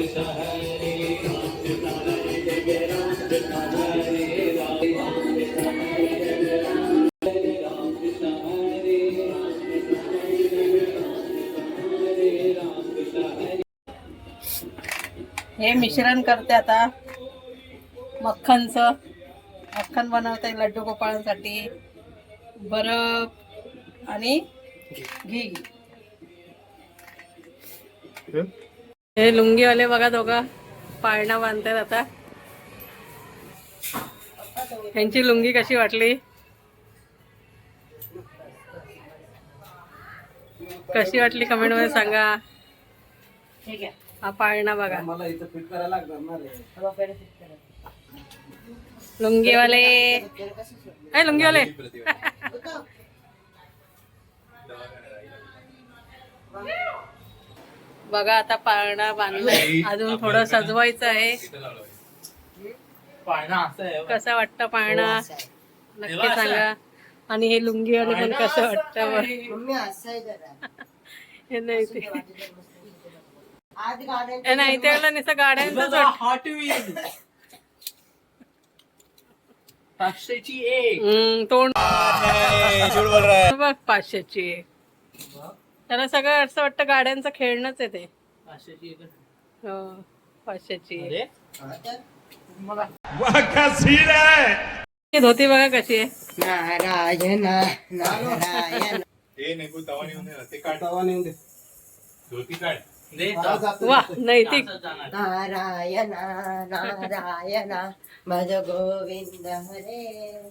हे मिश्रण करते आता मक्खनचं. मक्खन बनवते लड्डू गोपाळांसाठी. बरफ आणि घी. हे लुंगीवाले बघा दोघं पाळणा बांधतात आता. यांची लुंगी कशी वाटली? कशी वाटली कमेंटमध्ये सांगा. ठीक आहे हा पाळणा बघा. लुंगीवाले. ए लुंगीवाले. बघा आता पाळणा बांधलाय. अजून थोडं सजवायचं आहे. पाळणा असं आहे कसं वाटतं पाळणा? नक्की सांगा. आणि हे लुंगीवाले पण कसं वाटतं बरं. मम्मी असं आहे जरा. हे नाही ते. हे नाही ते नुसतं पाचशेची एक. तोंड. बघ पाचशेची आहे. त्याला सगळं असं वाटतं गाड्यांचं खेळणंच आहे ते. पाचशेची हो पाचशेची आहे. अरे? ही धोती बघा कशी आहे. नारायण नारायण हे नको तवा नेऊन दे ना. ते काढ. तवा नेऊन दे. धोती काढ. दे वा नैतिक. नारायण नारायण भज गोविंद हरे.